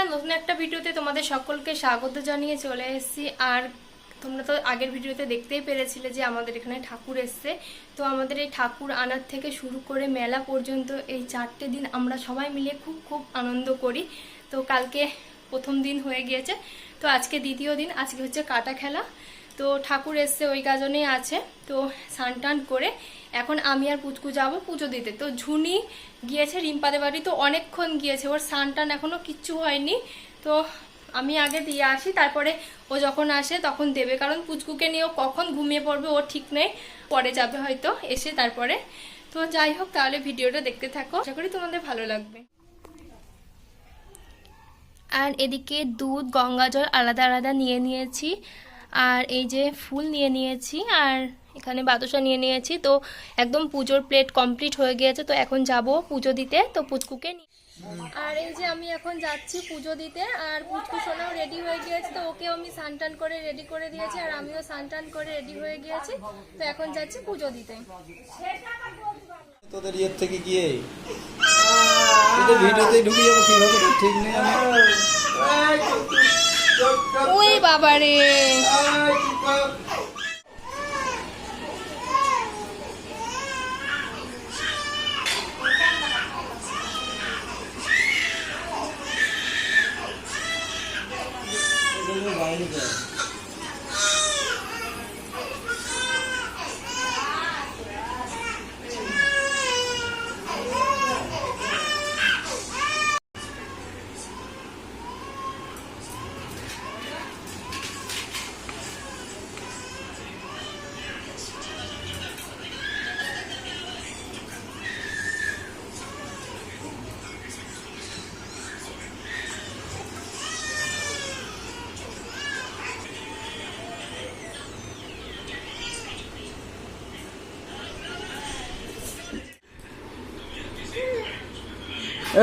বন্ধুরা নতুন একটা ভিডিওতে তোমাদের সকলকে স্বাগত জানিয়ে চলে এসেছি। আর তোমরা তো আগের ভিডিওতে দেখতেই পেরেছিলে যে আমাদের এখানে ঠাকুর এসছে। তো আমাদের এই ঠাকুর আনার থেকে শুরু করে মেলা পর্যন্ত এই চারটে দিন আমরা সবাই মিলে খুব খুব আনন্দ করি। তো কালকে প্রথম দিন হয়ে গিয়েছে। তো আজকে দ্বিতীয় দিন, আজকে হচ্ছে কাটা খেলা। তো ঠাকুর এসছে ওই কাজনেই আছে। তো স্নান টান করে এখন আমি আর পুচকু যাব পুজো দিতে। তো ঝুনি গিয়েছে রিম্পাদের বাড়ি, তো অনেকক্ষণ গিয়েছে। ওর স্নান টান এখনও কিচ্ছু হয়নি। তো আমি আগে দিয়ে আসি, তারপরে ও যখন আসে তখন দেবে। কারণ পুচকুকে নিয়ে ও কখন ঘুমিয়ে পড়বে ও ঠিক নেই। পরে যাবে হয়তো এসে তারপরে। তো যাই হোক, তাহলে ভিডিওটা দেখতে থাকো। আশা করি তোমাদের ভালো লাগবে। আর এদিকে দুধ গঙ্গা জল আলাদা আলাদা নিয়ে নিয়েছি। আর এই যে ফুল নিয়ে নিয়েছি আর এখানে বাতাসা নিয়ে নিয়েছি। তো একদম পুজোর প্লেট কমপ্লিট হয়ে গিয়েছে তো এখন যাব পুজো দিতে। তো পুচকুকে নিয়ে আর এই যে আমি এখন যাচ্ছি পুজো দিতে আর পুচকু সোনাও রেডি হয়ে গিয়েছে তো ওকেও আমি সানটান করে রেডি করে দিয়েছি আর আমিও সানটান করে রেডি হয়ে গিয়েছি। তো এখন যাচ্ছি পুজো দিতে। তোদের ইয়ের থেকে গিয়ে? ভিডিওতে ঢুকে যাব কীভাবে? তো ঠিক নেই ওই বাবারে। আর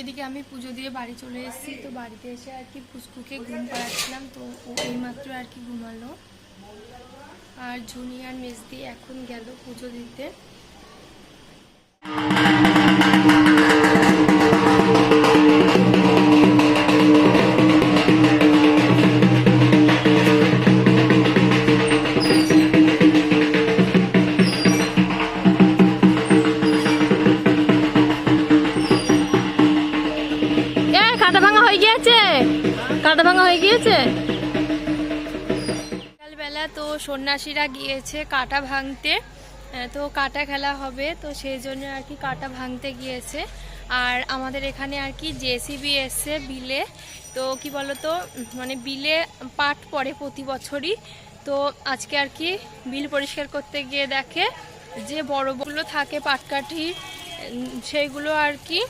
এদিকে আমি পুজো দিয়ে বাড়ি চলে এসেছি, তো বাড়িতে এসে আর কি পুচকুকে ঘুম পাড়াচ্ছিলাম, তো ও এইমাত্র আর কি ঘুমালো। আর ঝুনি আর মেজদি এখন গেল পুজো দিতে। কাটা ভাঙা হয়ে গিয়েছে। সকালবেলা তো সন্ন্যাসীরা গিয়েছে কাটা ভাঙতে। তো কাটা খেলা হবে, তো সেই জন্য আর কি কাটা ভাঙতে গিয়েছে। আর আমাদের এখানে আর কি জেসিবি এসছে বিলে, তো কি বলতো মানে বিলে পাট পড়ে প্রতি বছরই। তো আজকে আর কি বিল পরিষ্কার করতে গিয়ে দেখে যে বড় বড়গুলো থাকে পাটকাঠি সেইগুলো আর কি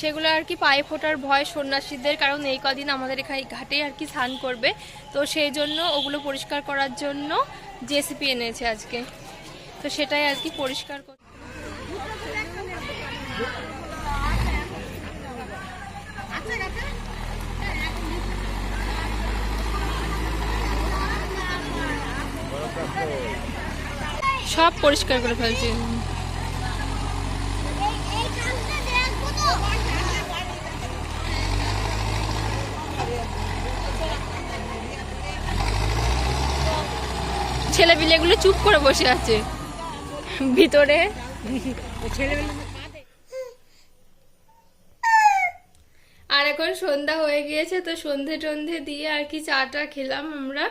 সেগুলো আর কি পায়ে ফোটার ভয় সন্ন্যাসীদের, কারণ এই কদিন আমাদের এখানে ঘাটে আর কি স্নান করবে। তো সেই জন্য ওগুলো পরিষ্কার করার জন্য জেসিপি এনেছে আজকে। তো সেটাই আর কি পরিষ্কার কর সব পরিষ্কার করে ফেলছে। ছেলেপিলেগুলো চুপ করে বসে আছে। ভিতরে আর এখন সন্ধ্যা হয়ে গিয়েছে তো সন্ধে টন্ধে দিয়ে আর কি চাটা খেলাম আমরা।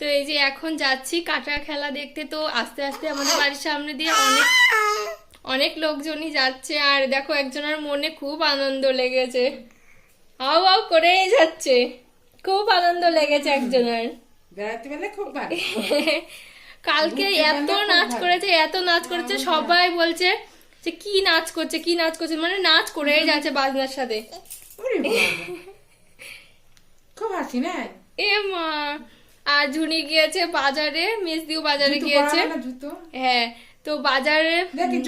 তো এই যে এখন যাচ্ছি কাটা খেলা দেখতে তো আস্তে আস্তে আমাদের বাড়ির সামনে দিয়ে অনেক অনেক লোকজনই যাচ্ছে। আর দেখো একজনের মনে খুব আনন্দ লেগেছে। আও আও করেই যাচ্ছে। খুব আনন্দ লেগেছে একজনের। বেড়াতে খুব ভালো। কালকে এত নাচ করেছে এত নাচ করেছে সবাই বলছে যে কি নাচ করছে কি নাচ করছে মানে নাচ করেই যাচ্ছে বাজনার সাথে। খুব হাসি না? এ মা আর ঝুনি গিয়েছে বাজারে মেজদিও বাজারে জুতো গিয়েছে। হ্যাঁ তো বাজারে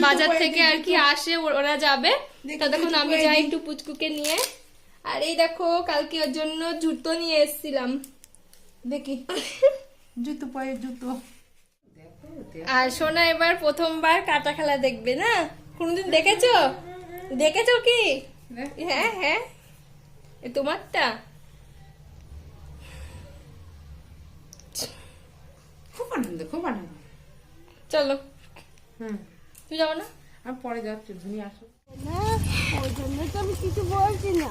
বাজার থেকে আর কি আসে ওরা যাবে। ততক্ষণ আমি যাই একটু পুচকুকে নিয়ে। আর এই দেখো কালকে ওর জন্য জুতো নিয়ে এসেছিলাম। দেখি জুতো পায়ে জুতো। আর সোনা এবার প্রথমবার কাটা খেলা দেখবে না? কোনোদিন দেখেছ? দেখেছ কি। হ্যাঁ হ্যাঁ। এ তোমারটা? খুব আনন্দ খুব আনন্দ। চলো। হুম। তুমি যাব না? আমি পরে যাচ্ছি ধুনি আসো। না ওই জন্য তো আমি কিছু বলছি না।